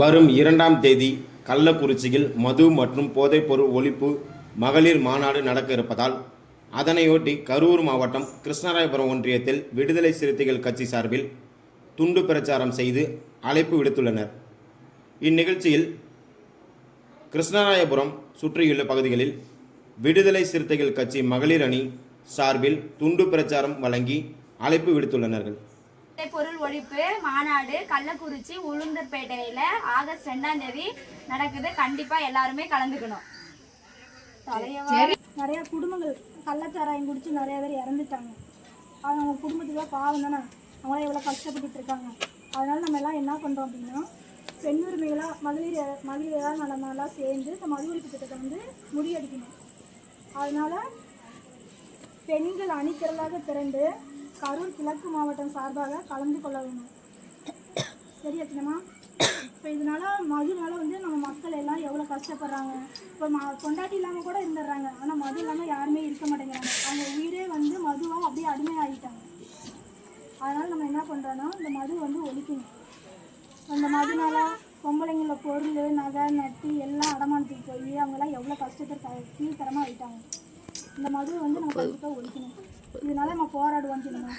வரும் இரண்டாம் தேதி கள்ளக்குறிச்சியில் மது மற்றும் போதைப்பொருள் ஒழிப்பு மகளிர் மாநாடு நடக்க இருப்பதால் அதனையொட்டி கரூர் மாவட்டம் கிருஷ்ணராயபுரம் ஒன்றியத்தில் விடுதலை சிறுத்தைகள் கட்சி சார்பில் துண்டு பிரச்சாரம் செய்து அழைப்பு விடுத்துள்ளனர். இந்நிகழ்ச்சியில் கிருஷ்ணராயபுரம் சுற்றியுள்ள பகுதிகளில் விடுதலை சிறுத்தைகள் கட்சி மகளிர் அணி சார்பில் துண்டு பிரச்சாரம் வழங்கி அழைப்பு விடுத்துள்ளனர்கள். பொருள் ஒழிப்பு மாநாடு கள்ளக்குறிச்சி உளுந்தூர்பேட்டையில ஆகஸ்ட் ரெண்டாம் தேதி நடக்குது. கண்டிப்பா எல்லாருமே கலந்துக்கணும். தலையவா நிறைய குடும்பங்கள் கள்ளச்சாராயம் குடிச்சு நிறைய பேர் இறந்துட்டாங்க. அவங்க அவங்க குடும்பத்துக்குலாம் பாவம் தானே? அவங்களாம் எவ்வளோ கஷ்டப்பட்டுட்டு இருக்காங்க. அதனால நம்ம எல்லாம் என்ன பண்ணுறோம் அப்படின்னா பெண் உரிமைகளாக மகளிர் மகளிர் நலமெல்லாம் சேர்ந்து இந்த மது ஒழிப்பு திட்டத்தை வந்து முறியடிக்கணும். அதனால பெண்கள் அணித்திரளாக திரண்டு கரூர் கிழக்கு மாவட்டம் சார்பாக கலந்து கொள்ள வேணும் சரியா சின்னம்மா இப்போ இதனால மதுனால வந்து நம்ம மக்கள் எல்லாம் எவ்வளோ கஷ்டப்படுறாங்க? இப்போ ம கொண்டாட்டி இல்லாமல் கூட இருந்துடுறாங்க. ஆனால் மது இல்லாமல் யாருமே இருக்க மாட்டேங்கிறாங்க. அவங்க உயிரே வந்து மதுவாக அப்படியே அடிமையாகிட்டாங்க அதனால் நம்ம என்ன பண்ணுறோன்னா இந்த மது வந்து ஒழிக்கணும். அந்த மதுனால பொம்பளைங்கள பொருள் நகை நட்டி எல்லாம் அடமானத்துக்கு போய் அவங்கெல்லாம் எவ்வளோ கஷ்டத்தை கீழ்த்தரமாக ஆகிட்டாங்க இந்த மது வந்து நம்ம கண்டிப்பாக ஒழிக்கணும். இதனால நம்ம போராடுவோம் சின்னம்மா